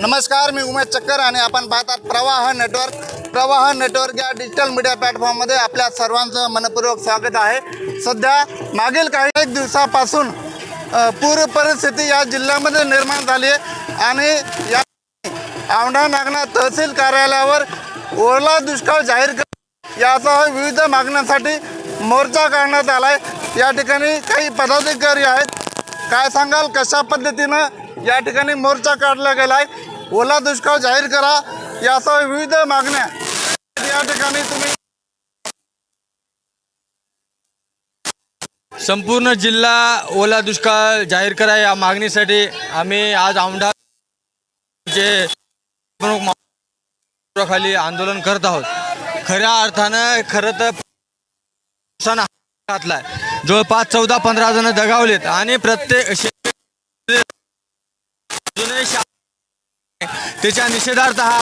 नमस्कार मी उमेश चक्कर आणि आपण पाहतात प्रवाह नेटवर्क. प्रवाह नेटवर्क या डिजिटल मीडिया प्लॅटफॉर्ममध्ये आपल्या सर्वांचं मनपूर्वक स्वागत आहे. सध्या मागील काही एक दिवसापासून पूर परिस्थिती या जिल्ह्यामध्ये निर्माण झाली आहे आणि या औंढा नागना तहसील कार्यालयावर ओला दुष्काळ जाहीर कर यासह विविध मागण्यांसाठी मोर्चा काढण्यात आला आहे या ठिकाणी काही पदाधिकारी आहेत. काय सांगाल कशा पद्धतीनं या ठिकाणी मोर्चा काढला गेला आहे ओला दुष्काळ जाहीर करा यासह विविध मागण्या. या ठिकाणी तुम्ही संपूर्ण जिल्हा ओला दुष्काळ जाहीर करा या मागणीसाठी आम्ही आज औंढा जे प्रमुख खाली आंदोलन करत आहोत. खऱ्या अर्थानं खरं तर पावसानं हात घातलाय. जवळपास चौदा पंधरा जण दगावलेत आणि प्रत्येक शे- अजूनही त्याच्या निषेधार्थ हा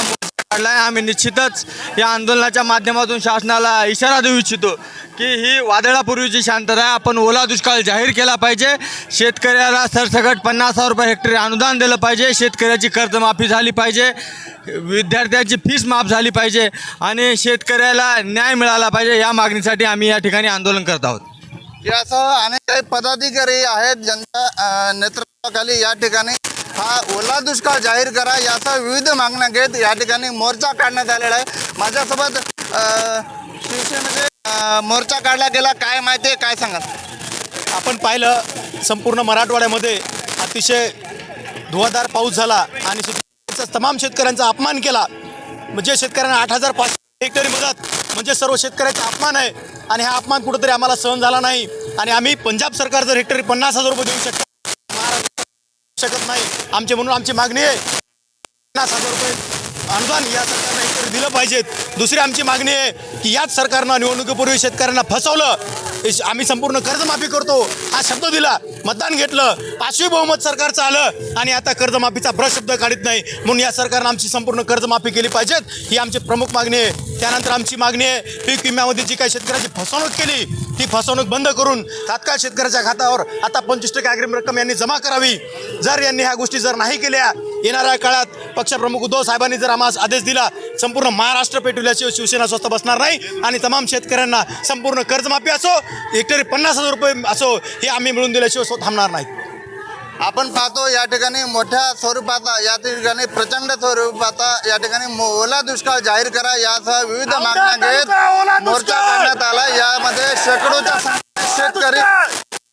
काढला आहे आम्ही निश्चितच या आंदोलनाच्या माध्यमातून शासनाला इशारा देऊ इच्छितो की ही वादळापूर्वीची शांतता आहे. आपण ओला दुष्काळ जाहीर केला पाहिजे. शेतकऱ्याला सरसकट पन्नास हजार रुपये हेक्टरी अनुदान दिलं पाहिजे. शेतकऱ्याची कर्जमाफी झाली पाहिजे. विद्यार्थ्यांची फीस माफ झाली पाहिजे. आणि शेतकऱ्याला न्याय मिळाला पाहिजे. या मागणीसाठी आम्ही या ठिकाणी आंदोलन करत आहोत. यासह अनेक काही पदाधिकारी आहेत. ज्यांच्या नेतृत्वाखाली या ठिकाणी हा ओला दुष्काळ जाहीर करा याचा विविध मागण्या घेत या ठिकाणी मोर्चा काढण्यात आलेला आहे. माझ्यासोबत शिवसेनेचे मोर्चा काढला गेला. काय माहिती आहे? काय सांगाल? आपण पाहिलं संपूर्ण मराठवाड्यामध्ये अतिशय धुवाधार पाऊस झाला आणि शेतकऱ्यांचा तमाम शेतकऱ्यांचा अपमान केला. म्हणजे शेतकऱ्यांना आठ हजार पाचशे हेक्टरी मदत म्हणजे सर्व शेतकऱ्याचा अपमान आहे. आणि हा अपमान कुठंतरी आम्हाला सहन झाला नाही. आणि आम्ही पंजाब सरकार जर हेक्टरी पन्नास हजार रुपये देऊ शकतो शकत नाही. आमचे म्हणून आमची मागणी आहे. पन्नास हजार रुपये अनुदान या सरकारनं हेक्टरी दिलं पाहिजेत. दुसरी आमची मागणी आहे की याच सरकारनं निवडणुकीपूर्वी शेतकऱ्यांना फसवलं. आम्ही संपूर्ण कर्जमाफी करतो. हा शब्द दिला मतदान घेतलं पाचवी बहुमत सरकारचं आलं आणि आता कर्जमाफीचा प्रशब्द काढत नाही. म्हणून या सरकारनं आमची संपूर्ण कर्जमाफी केली पाहिजेत. ही आमची प्रमुख मागणी आहे. त्यानंतर आमची मागणी आहे पीक विम्यामध्ये जी काही शेतकऱ्याची फसवणूक केली ती फसवणूक बंद करून तात्काळ शेतकऱ्याच्या खात्यावर आता पंचवीस टक्के अग्रिम रक्कम यांनी जमा करावी. जर यांनी ह्या गोष्टी जर नाही केल्या येणाऱ्या काळात पक्षप्रमुख उद्धव साहेबांनी जर आम्हाला आदेश दिला संपूर्ण महाराष्ट्र पेटविल्याशिवाय शिवसेना स्वस्त बसणार नाही आणि तमाम शेतकऱ्यांना संपूर्ण कर्जमाफी असो हेक्टरी पन्नास हजार रुपये असो हे आम्ही मिळून दिल्याशिवाय स्व- थांबणार नाही आपण पाहतो या ठिकाणी मोठ्या स्वरूपाचा या ठिकाणी प्रचंड स्वरूपाचा या ठिकाणी ओला दुष्काळ जाहीर करा यासह विविध मागण्या घेत मोर्चा काढण्यात आला. यामध्ये शेकडोच्या शेतकरी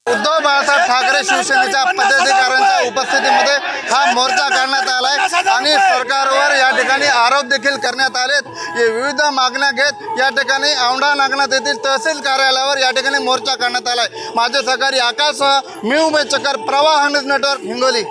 उद्धव बाळासाहेब ठाकरे शिवसेनेच्या पदाधिकाऱ्यांच्या उपस्थितीमध्ये हा मोर्चा काढण्यात आलाय. आणि सरकारवर या ठिकाणी आरोप देखील करण्यात आलेत. विविध मागण्या घेत या ठिकाणी औंढा नागनाथ येथील तहसील कार्यालयावर या ठिकाणी मोर्चा काढण्यात आलाय. माझे सहकारी आकाश मी उमेश चक्कर प्रवाह न्यूज नेटवर्क हिंगोली.